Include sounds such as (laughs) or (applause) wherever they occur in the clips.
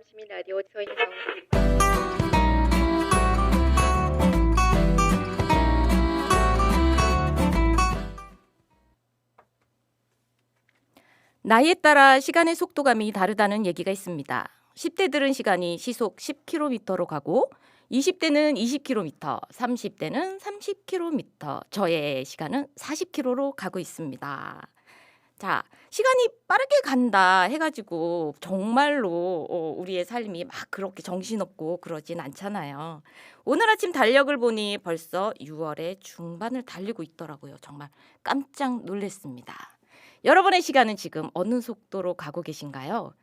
성남시민 라디오 서인성 나이에 따라 시간의 속도감이 다르다는 얘기가 있습니다. 10대들은 시간이 시속 10km로 가고 20대는 20km, 30대는 30km, 저의 시간은 40km로 가고 있습니다. 자, 시간이 빠르게 간다 해가지고 정말로 어, 우리의 삶이 막 그렇게 정신없고 그러진 않잖아요. 오늘 아침 달력을 보니 벌써 6월의 중반을 달리고 있더라고요. 정말 깜짝 놀랐습니다. 여러분의 시간은 지금 어느 속도로 가고 계신가요?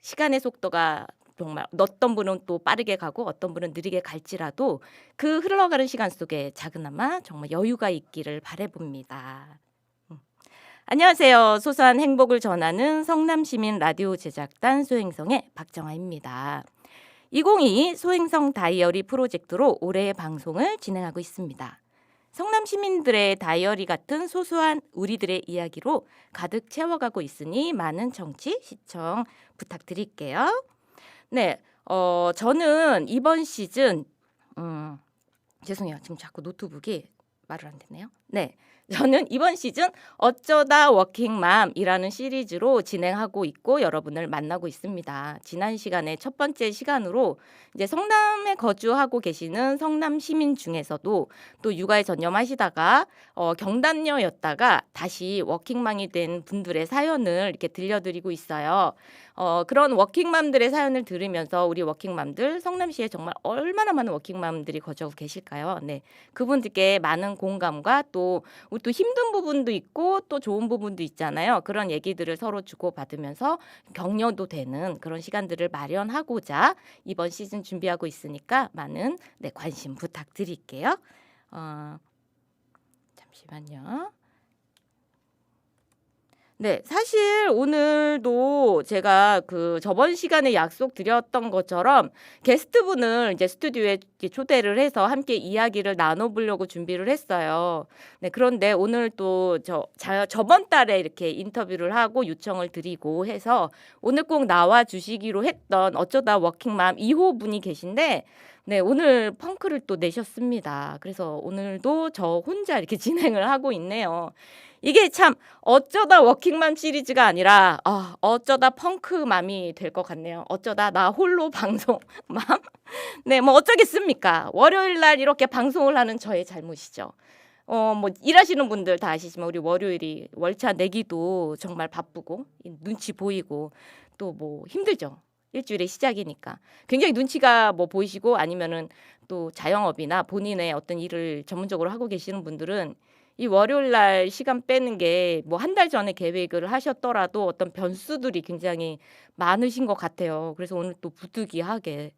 시간의 속도가 정말 어떤 분은 또 빠르게 가고 어떤 분은 느리게 갈지라도 그 흘러가는 시간 속에 작은아마 정말 여유가 있기를 바래봅니다. 음. 안녕하세요. 소소한 행복을 전하는 성남시민 라디오 제작단 소행성의 박정아입니다. 2022 소행성 다이어리 프로젝트로 올해의 방송을 진행하고 있습니다. 성남 시민들의 다이어리 같은 소소한 우리들의 이야기로 가득 채워가고 있으니 많은 청취, 시청 부탁드릴게요. 네, 어, 저는 이번 시즌, 음, 죄송해요. 지금 자꾸 노트북이 말을 안 되네요. 네. 저는 이번 시즌 어쩌다 워킹맘이라는 시리즈로 진행하고 있고 여러분을 만나고 있습니다. 지난 시간에 첫 번째 시간으로 이제 성남에 거주하고 계시는 성남 시민 중에서도 또 육아에 전념하시다가 어, 경단녀였다가 다시 워킹맘이 된 분들의 사연을 이렇게 들려드리고 있어요. 어, 그런 워킹맘들의 사연을 들으면서 우리 워킹맘들 성남시에 정말 얼마나 많은 워킹맘들이 거주하고 계실까요? 네, 그분들께 많은 공감과 또또 힘든 부분도 있고 또 좋은 부분도 있잖아요. 그런 얘기들을 서로 주고 받으면서 격려도 되는 그런 시간들을 마련하고자 이번 시즌 준비하고 있으니까 많은 네, 관심 부탁드릴게요. 어, 잠시만요. 네, 사실 오늘도 제가 그 저번 시간에 약속드렸던 것처럼 게스트분을 이제 스튜디오에 초대를 해서 함께 이야기를 나눠보려고 준비를 했어요. 네, 그런데 오늘 또 저, 자, 저번 달에 이렇게 인터뷰를 하고 요청을 드리고 해서 오늘 꼭 나와 주시기로 했던 어쩌다 워킹맘 2호 분이 계신데 네, 오늘 펑크를 또 내셨습니다. 그래서 오늘도 저 혼자 이렇게 (laughs) 진행을 하고 있네요. 이게 참 어쩌다 워킹맘 시리즈가 아니라 아, 어쩌다 펑크맘이 될 것 같네요. 어쩌다 나 홀로 (laughs) 방송맘. 네, 뭐 어쩌겠습니까? 월요일 날 이렇게 방송을 하는 저의 잘못이죠. 어, 뭐 일하시는 분들 다 아시지만 우리 월요일이 월차 내기도 정말 바쁘고 이 눈치 보이고 또 뭐 힘들죠. 일주일의 시작이니까 굉장히 눈치가 뭐 보이시고 아니면은 또 자영업이나 본인의 어떤 일을 전문적으로 하고 계시는 분들은 이 월요일 날 시간 빼는 게 뭐 한 달 전에 계획을 하셨더라도 어떤 변수들이 굉장히 많으신 것 같아요. 그래서 오늘 또 부득이하게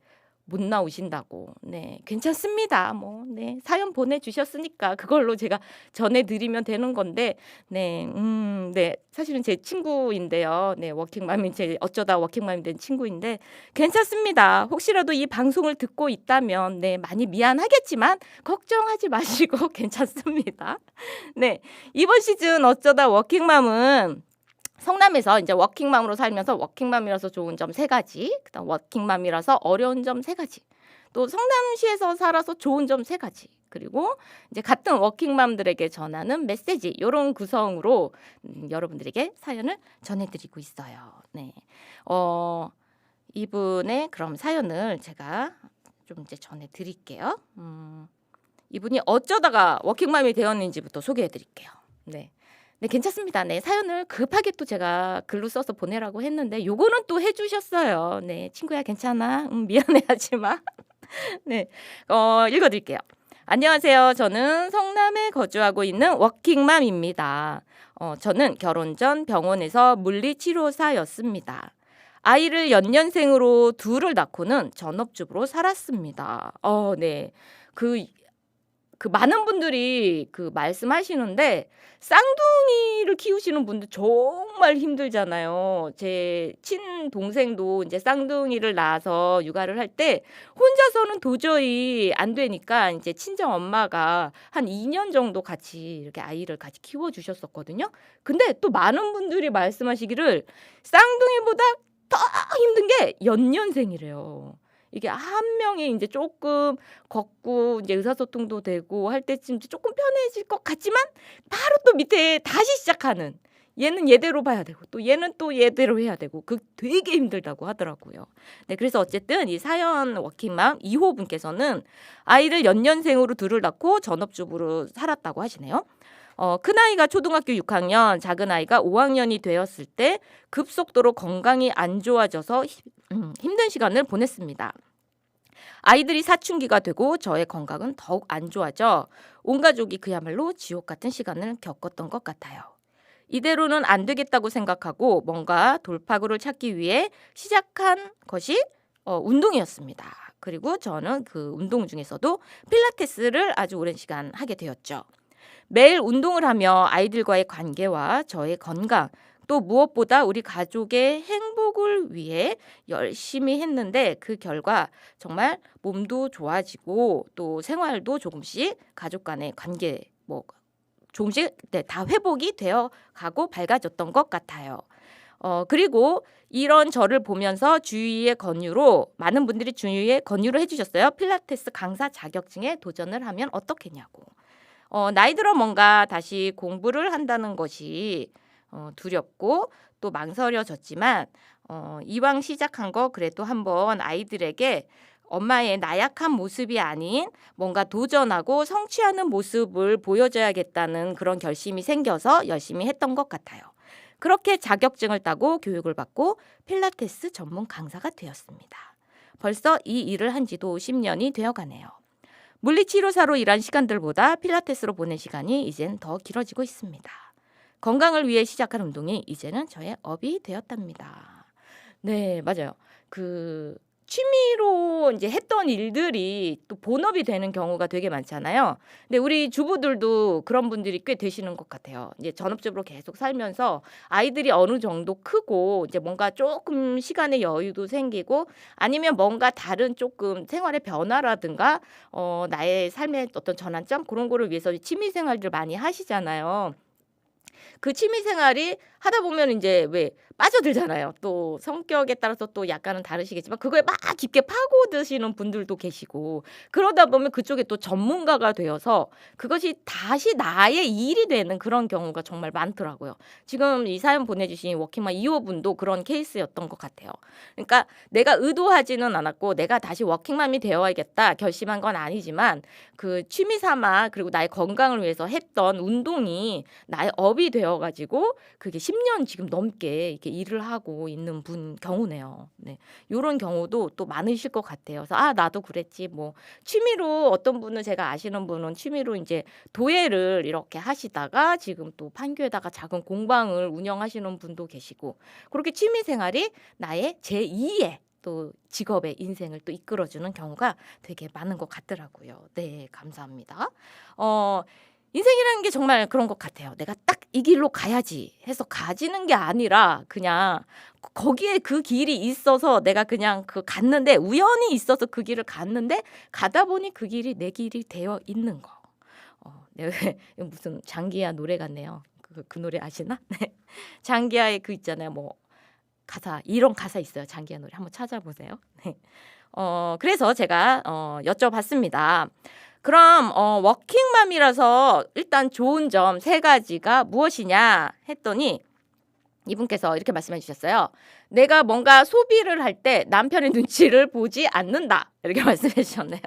못 나오신다고. 네, 괜찮습니다. 뭐, 네, 사연 보내주셨으니까 그걸로 제가 전해드리면 되는 건데, 네, 음, 네, 사실은 제 친구인데요. 네, 워킹맘이 (laughs) 제 어쩌다 워킹맘이 된 친구인데, 괜찮습니다. 혹시라도 이 방송을 듣고 있다면, 네, 많이 미안하겠지만, 걱정하지 마시고 (laughs) 괜찮습니다. 네, 이번 시즌 어쩌다 워킹맘은 성남에서 이제 워킹맘으로 살면서 워킹맘이라서 좋은 점 세 가지, 그다음 워킹맘이라서 어려운 점 세 가지, 또 성남시에서 살아서 좋은 점 세 가지, 그리고 이제 같은 워킹맘들에게 전하는 메시지 이런 구성으로 음, 여러분들에게 사연을 전해드리고 있어요. 네, 어 이분의 그럼 사연을 제가 좀 이제 전해드릴게요. 음, 이분이 어쩌다가 워킹맘이 되었는지부터 소개해드릴게요. 네. 네, 괜찮습니다. 네, 사연을 급하게 또 제가 글로 써서 보내라고 했는데 요거는 또 해주셨어요. 네, 친구야 괜찮아. 음, 미안해하지 (laughs) 마. 네, 어, 읽어드릴게요. 안녕하세요. 저는 성남에 거주하고 있는 워킹맘입니다. 어, 저는 결혼 전 병원에서 물리치료사였습니다. 아이를 연년생으로 둘을 낳고는 전업주부로 살았습니다. 어, 네. 그, 그 많은 분들이 그 말씀하시는데 쌍둥이를 키우시는 분들 정말 힘들잖아요. 제 친동생도 이제 쌍둥이를 낳아서 육아를 할 때 혼자서는 도저히 안 되니까 이제 친정 엄마가 한 2년 정도 같이 이렇게 아이를 같이 키워 주셨었거든요. 근데 또 많은 분들이 말씀하시기를 쌍둥이보다 더 힘든 게 연년생이래요. 이게 한 명이 이제 조금 걷고 이제 의사소통도 되고 할 때쯤 조금 편해질 것 같지만 바로 또 밑에 다시 시작하는 얘는 얘대로 봐야 되고 또 얘는 또 얘대로 해야 되고 그 되게 힘들다고 하더라고요. 네, 그래서 어쨌든 이 사연 워킹맘 2호 분께서는 아이를 연년생으로 둘을 낳고 전업주부로 살았다고 하시네요. 어, 큰 아이가 초등학교 6학년, 작은 아이가 5학년이 되었을 때 급속도로 건강이 안 좋아져서 힘- 음, 힘든 시간을 보냈습니다. 아이들이 사춘기가 되고 저의 건강은 더욱 안 좋아져 온 가족이 그야말로 지옥 같은 시간을 겪었던 것 같아요. 이대로는 안 되겠다고 생각하고 뭔가 돌파구를 찾기 위해 시작한 것이 어, 운동이었습니다. 그리고 저는 그 운동 중에서도 필라테스를 아주 오랜 시간 하게 되었죠. 매일 운동을 하며 아이들과의 관계와 저의 건강 또 무엇보다 우리 가족의 행복을 위해 열심히 했는데 그 결과 정말 몸도 좋아지고 또 생활도 조금씩 가족 간의 관계 뭐 조금씩 네, 다 회복이 되어 가고 밝아졌던 것 같아요. 어 그리고 이런 저를 보면서 주위의 권유로 많은 분들이 주위에 권유를 해주셨어요. 필라테스 강사 자격증에 도전을 하면 어떻겠냐고. 어, 나이 들어 뭔가 다시 공부를 한다는 것이 어, 두렵고 또 망설여졌지만 어, 이왕 시작한 거 그래도 한번 아이들에게 엄마의 나약한 모습이 아닌 뭔가 도전하고 성취하는 모습을 보여줘야겠다는 그런 결심이 생겨서 열심히 했던 것 같아요. 그렇게 자격증을 따고 교육을 받고 필라테스 전문 강사가 되었습니다. 벌써 이 일을 한 지도 10년이 되어 가네요. 물리치료사로 일한 시간들보다 필라테스로 보낸 시간이 이젠 더 길어지고 있습니다. 건강을 위해 시작한 운동이 이제는 저의 업이 되었답니다. 네, 맞아요. 그 취미로 이제 했던 일들이 또 본업이 되는 경우가 되게 많잖아요. 근데 우리 주부들도 그런 분들이 꽤 되시는 것 같아요. 이제 전업주부로 계속 살면서 아이들이 어느 정도 크고 이제 뭔가 조금 시간의 여유도 생기고 아니면 뭔가 다른 조금 생활의 변화라든가 어 나의 삶의 어떤 전환점 그런 거를 위해서 취미 생활들 많이 하시잖아요. 그 취미 생활이 하다 보면 이제 왜 빠져들잖아요. 또 성격에 따라서 또 약간은 다르시겠지만 그거에 막 깊게 파고드시는 분들도 계시고 그러다 보면 그쪽에 또 전문가가 되어서 그것이 다시 나의 일이 되는 그런 경우가 정말 많더라고요. 지금 이 사연 보내주신 워킹맘 2호 분도 그런 케이스였던 것 같아요. 그러니까 내가 의도하지는 않았고 내가 다시 워킹맘이 되어야겠다 결심한 건 아니지만 그 취미 삼아 그리고 나의 건강을 위해서 했던 운동이 나의 업이 되어가지고 그게 10년 지금 넘게 이렇게 일을 하고 있는 분 경우네요. 네. 요런 경우도 또 많으실 것 같아요. 그래서 아, 나도 그랬지. 뭐 취미로 어떤 분은 제가 아시는 분은 취미로 이제 도예를 이렇게 하시다가 지금 또 판교에다가 작은 공방을 운영하시는 분도 계시고 그렇게 취미 생활이 나의 제2의 또 직업의 인생을 또 이끌어주는 경우가 되게 많은 것 같더라고요. 네, 감사합니다. 어, 인생이라는 게 정말 그런 것 같아요. 내가 딱 이 길로 가야지 해서 가지는 게 아니라 그냥 거기에 그 길이 있어서 내가 그냥 그 갔는데 우연히 있어서 그 길을 갔는데 가다 보니 그 길이 내 길이 되어 있는 거. 어, 네, 무슨 장기야 노래 같네요. 그, 그 노래 아시나? (laughs) 네. 장기야의 그 있잖아요. 뭐 가사 이런 가사 있어요. 장기야 노래 한번 찾아보세요. 네. 어 그래서 제가 어 여쭤봤습니다. 그럼 어 워킹맘이라서 일단 좋은 점 세 가지가 무엇이냐 했더니 이분께서 이렇게 말씀해 주셨어요. 내가 뭔가 소비를 할 때 남편의 (laughs) 눈치를 보지 않는다. 이렇게 (laughs) 말씀해 주셨네요.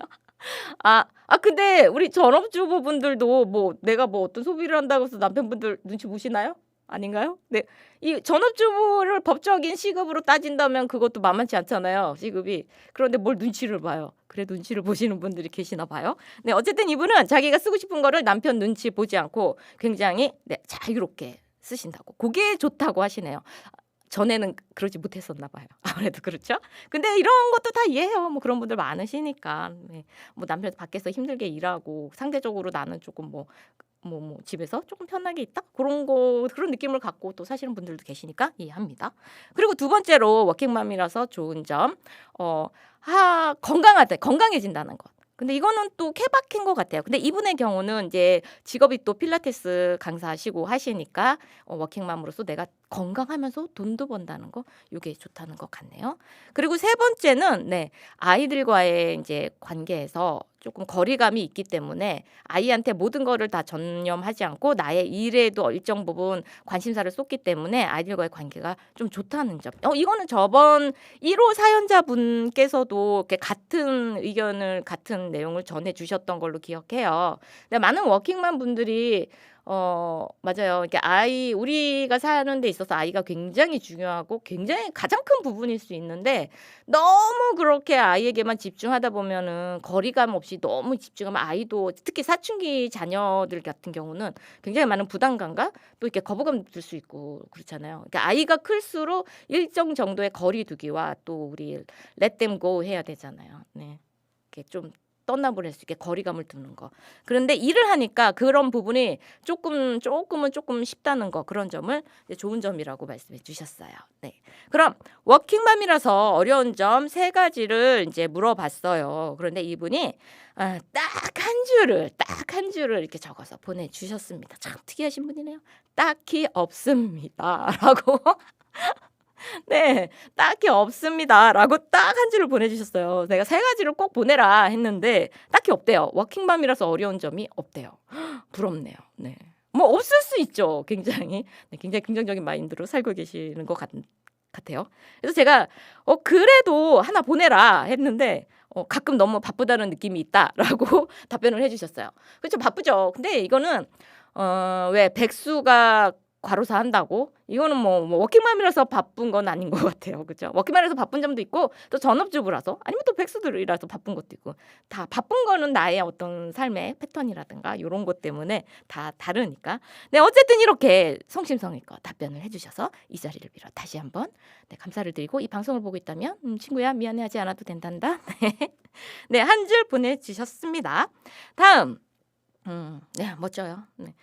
아, 아 근데 우리 전업주부분들도 뭐 내가 뭐 어떤 소비를 한다고 해서 남편분들 눈치 보시나요? 아닌가요? 네. 이 전업주부를 법적인 시급으로 따진다면 그것도 만만치 않잖아요. 시급이. 그런데 뭘 눈치를 봐요. 그래 눈치를 보시는 분들이 계시나 봐요. 네, 어쨌든 이분은 자기가 쓰고 싶은 거를 남편 눈치 보지 않고 굉장히 네, 자유롭게 쓰신다고. 그게 좋다고 하시네요. 전에는 그러지 못했었나 봐요. (laughs) 아무래도 그렇죠. 근데 이런 것도 다 이해해요. 뭐 그런 분들 많으시니까. 네. 뭐 남편 밖에서 힘들게 일하고 상대적으로 나는 조금 뭐 뭐, 뭐 집에서 조금 편하게 있다 그런 거 그런 느낌을 갖고 또 사시는 분들도 계시니까 이해합니다. 그리고 두 번째로 워킹맘이라서 좋은 점, 어, 하 건강하다 건강해진다는 것. 근데 이거는 또 케바케인 것 같아요. 근데 이분의 경우는 이제 직업이 또 필라테스 강사하시고 하시니까 어, 워킹맘으로서 내가 건강하면서 돈도 번다는 거 이게 좋다는 것 같네요. 그리고 세 번째는 네 아이들과의 이제 관계에서 조금 거리감이 있기 때문에 아이한테 모든 거를 다 전념하지 않고 나의 일에도 일정 부분 관심사를 쏟기 때문에 아이들과의 관계가 좀 좋다는 점. 어 이거는 저번 1호 사연자분께서도 이렇게 같은 의견을 같은 내용을 전해 주셨던 걸로 기억해요. 근데 많은 워킹맘 분들이 어 맞아요. 이렇게 아이 우리가 사는 데 있어서 아이가 굉장히 중요하고 굉장히 가장 큰 부분일 수 있는데 너무 그렇게 아이에게만 집중하다 보면은 거리감 없이 너무 집중하면 아이도 특히 사춘기 자녀들 같은 경우는 굉장히 많은 부담감과 또 이렇게 거부감 들 수 있고 그렇잖아요. 그러니까 아이가 클수록 일정 정도의 거리 두기와 또 우리 let 해야 되잖아요. 네. 이렇게 좀 떠나보낼 수 있게 거리감을 두는 거. 그런데 일을 하니까 그런 부분이 조금 조금은 조금 쉽다는 거 그런 점을 좋은 점이라고 말씀해 주셨어요. 네. 그럼 워킹맘이라서 어려운 점 세 가지를 이제 물어봤어요. 그런데 이분이 아, 딱한 줄을 딱 한 줄을 이렇게 적어서 보내 주셨습니다. 참 특이하신 분이네요. 딱히 없습니다라고. (laughs) (laughs) 네, 딱히 없습니다 라고 딱 한 줄을 보내주셨어요. 내가 세 가지를 꼭 보내라 했는데 딱히 없대요. 워킹맘이라서 어려운 점이 없대요. (gasps) 부럽네요. 네. 뭐 없을 수 있죠. 굉장히 네, 굉장히 긍정적인 마인드로 살고 계시는 것 같, 같아요. 그래서 제가 어 그래도 하나 보내라 했는데 어, 가끔 너무 바쁘다는 느낌이 있다라고 (laughs) 답변을 해주셨어요. 그렇죠, 바쁘죠. 근데 이거는 어, 왜 백수가 과로사 한다고 이거는 뭐, 뭐 워킹맘이라서 바쁜 건 아닌 것 같아요. 그죠? 워킹맘이라서 바쁜 점도 있고 또 전업주부라서 아니면 또 백수들이라서 바쁜 것도 있고 다 바쁜 거는 나의 어떤 삶의 패턴이라든가 이런 것 때문에 다 다르니까. 네 어쨌든 이렇게 성심성의껏 답변을 해주셔서 이 자리를 빌어 다시 한번 네, 감사를 드리고 이 방송을 보고 있다면 음, 친구야 미안해하지 않아도 된단다. (laughs) 네한 줄 보내주셨습니다. 다음 음, 네 멋져요. 네.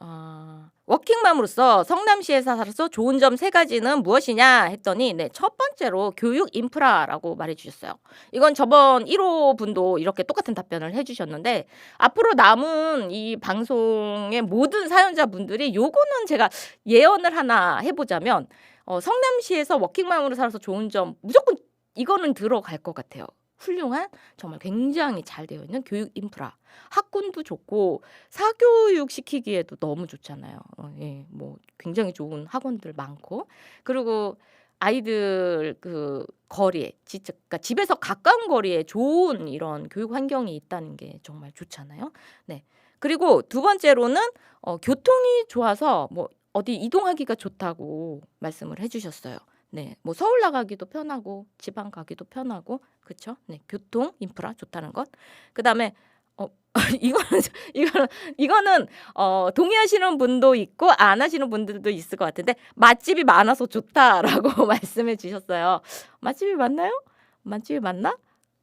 어, 워킹맘으로서 성남시에 살아서 좋은 점 세 가지는 무엇이냐 했더니 네, 첫 번째로 교육 인프라라고 말해 주셨어요. 이건 저번 1호 분도 이렇게 똑같은 답변을 해 주셨는데 앞으로 남은 이 방송의 모든 사연자분들이 요거는 제가 예언을 하나 해 보자면 어, 성남시에서 워킹맘으로 살아서 좋은 점 무조건 이거는 들어갈 것 같아요. 훌륭한 정말 굉장히 잘 되어 있는 교육 인프라. 학군도 좋고 사교육 시키기에도 너무 좋잖아요. 어, 예, 뭐 굉장히 좋은 학원들 많고 그리고 아이들 그 거리에 진짜 그러니까 집에서 가까운 거리에 좋은 이런 교육 환경이 있다는 게 정말 좋잖아요. 네. 그리고 두 번째로는 어, 교통이 좋아서 뭐 어디 이동하기가 좋다고 말씀을 해주셨어요. 네, 뭐 서울 나가기도 편하고 지방 가기도 편하고 그렇죠. 네, 교통 인프라 좋다는 것. 그 다음에 어 (laughs) 이거는 이거는 이거는 어 동의하시는 분도 있고 안 하시는 분들도 있을 것 같은데 맛집이 많아서 좋다라고 (laughs) 말씀해 주셨어요. 맛집이 맞나요? 맛집이 맞나?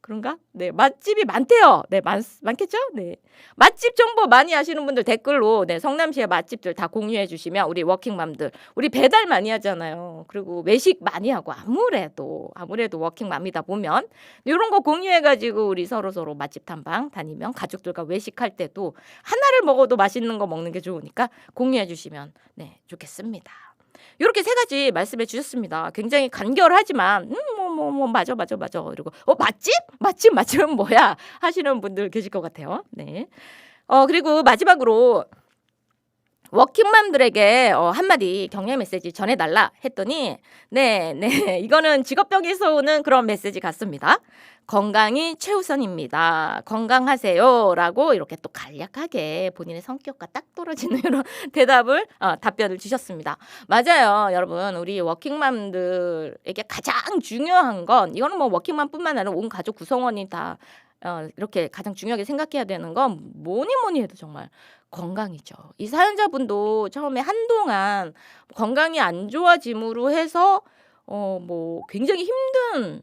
그런가? 네, 맛집이 많대요. 네, 많, 많겠죠? 네. 맛집 정보 많이 아시는 분들 댓글로 네, 성남시의 맛집들 다 공유해 주시면 우리 워킹맘들 우리 배달 많이 하잖아요. 그리고 외식 많이 하고 아무래도 아무래도 워킹맘이다 보면 이런 거 공유해 가지고 우리 서로 서로 맛집 탐방 다니면 가족들과 외식할 때도 하나를 먹어도 맛있는 거 먹는 게 좋으니까 공유해 주시면 네, 좋겠습니다. 이렇게 세 가지 말씀해 주셨습니다. 굉장히 간결하지만 음 뭐 뭐 뭐, 뭐, 맞아 맞아 맞아 이러고 어 맛집 맛집 맛집은 뭐야 하시는 분들 계실 것 같아요. 네. 어 그리고 마지막으로 워킹맘들에게 어, 한마디 격려 메시지 전해달라 했더니 네, 네 (laughs) 이거는 직업병에서 오는 그런 메시지 같습니다. 건강이 최우선입니다. 건강하세요 라고 이렇게 또 간략하게 본인의 성격과 딱 떨어지는 (laughs) 이런 대답을 어, 답변을 주셨습니다. 맞아요, 여러분 우리 워킹맘들에게 가장 중요한 건 이거는 뭐 워킹맘 뿐만 아니라 온 가족 구성원이 다 어, 이렇게 가장 중요하게 생각해야 되는 건 뭐니 뭐니 해도 정말 건강이죠. 이 사연자분도 처음에 한동안 건강이 안 좋아짐으로 해서 어 뭐 굉장히 힘든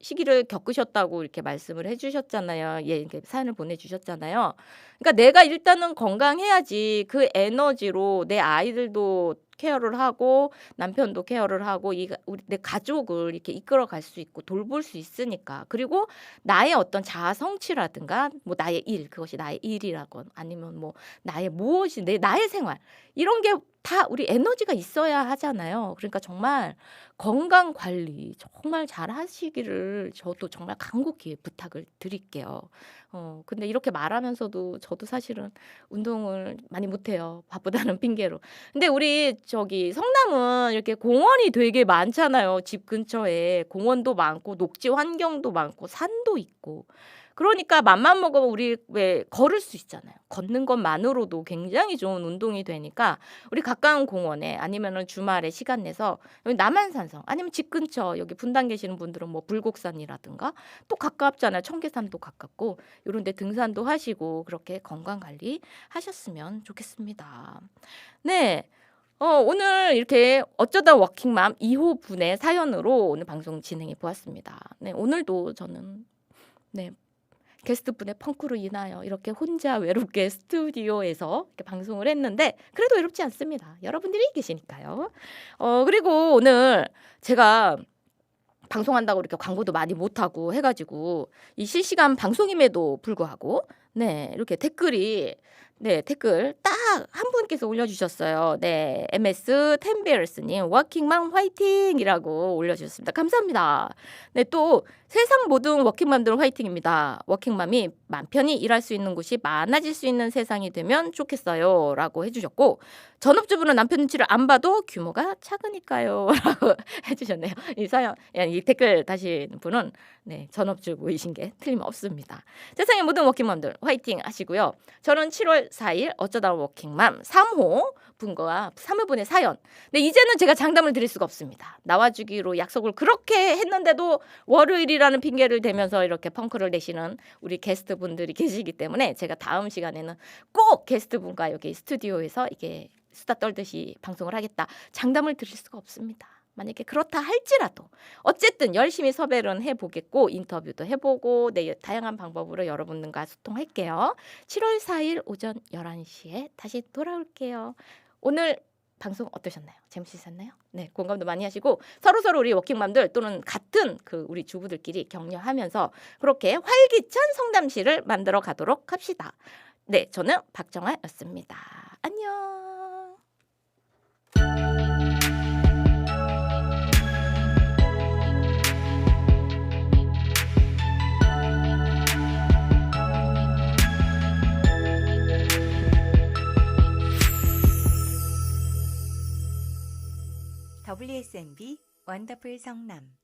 시기를 겪으셨다고 이렇게 말씀을 해주셨잖아요. 예, 이렇게 사연을 보내주셨잖아요. 그러니까 내가 일단은 건강해야지 그 에너지로 내 아이들도 케어를 하고 남편도 케어를 하고 이 우리 내 가족을 이렇게 이끌어 갈 수 있고 돌볼 수 있으니까 그리고 나의 어떤 자아 성취라든가 뭐 나의 일 그것이 나의 일이라건 아니면 뭐 나의 무엇이 내 나의 생활 이런 게 다 우리 에너지가 있어야 하잖아요. 그러니까 정말 건강 관리 정말 잘 하시기를 저도 정말 간곡히 부탁을 드릴게요. 어 근데 이렇게 말하면서도 저도 사실은 운동을 많이 못 해요. 바쁘다는 (laughs) 핑계로. 근데 우리 저기 성남은 이렇게 공원이 되게 많잖아요. 집 근처에 공원도 많고 녹지 환경도 많고 산도 있고. 그러니까 맘만 먹으면 우리 왜 걸을 수 있잖아요. 걷는 것만으로도 굉장히 좋은 운동이 되니까 우리 가까운 공원에 아니면은 주말에 시간 내서 여기 남한산성 아니면 집 근처 여기 분당 계시는 분들은 뭐 불곡산이라든가 또 가깝잖아요. 청계산도 가깝고 이런 데 등산도 하시고 그렇게 건강 관리 하셨으면 좋겠습니다. 네. 어, 오늘 이렇게 어쩌다 워킹맘 2호 분의 사연으로 오늘 방송 진행해 보았습니다. 네, 오늘도 저는 네, 게스트 분의 펑크로 인하여 이렇게 혼자 외롭게 (laughs) 스튜디오에서 이렇게 방송을 했는데 그래도 외롭지 않습니다. 여러분들이 계시니까요. 어, 그리고 오늘 제가 방송한다고 이렇게 광고도 많이 못하고 해가지고 이 실시간 방송임에도 불구하고 네 이렇게 댓글이 네 댓글 딱 한 분께서 올려주셨어요. 네 MS 텐베어스님 워킹맘 화이팅이라고 올려주셨습니다. 감사합니다. 네 또 세상 모든 워킹맘들은 화이팅입니다. 워킹맘이 맘 편히 일할 수 있는 곳이 많아질 수 있는 세상이 되면 좋겠어요라고 해주셨고 전업주부는 남편 눈치를 안 봐도 규모가 작으니까요라고 (laughs) 해주셨네요. 이 사연 이 댓글 다신 분은 네 전업주부이신 게 틀림없습니다. 세상의 모든 워킹맘들 화이팅 하시고요. 저는 7월 4일 어쩌다 워킹맘 3호 분과 3호 분의 사연. 근데 이제는 제가 장담을 드릴 수가 없습니다. 나와주기로 약속을 그렇게 했는데도 월요일이라는 핑계를 대면서 이렇게 펑크를 내시는 우리 게스트 분들이 계시기 때문에 제가 다음 시간에는 꼭 게스트 분과 여기 스튜디오에서 이게 수다 떨듯이 방송을 하겠다. 장담을 드릴 수가 없습니다. 만약에 그렇다 할지라도 어쨌든 열심히 섭외를 해보겠고 인터뷰도 해보고 네, 다양한 방법으로 여러분들과 소통할게요. 7월 4일 오전 11시에 다시 돌아올게요. 오늘 방송 어떠셨나요? 재밌으셨나요? 네, 공감도 많이 하시고 서로 서로 우리 워킹맘들 또는 같은 그 우리 주부들끼리 격려하면서 그렇게 활기찬 성담시를 만들어 가도록 합시다. 네, 저는 박정아였습니다. 안녕. WSMB 원더풀 성남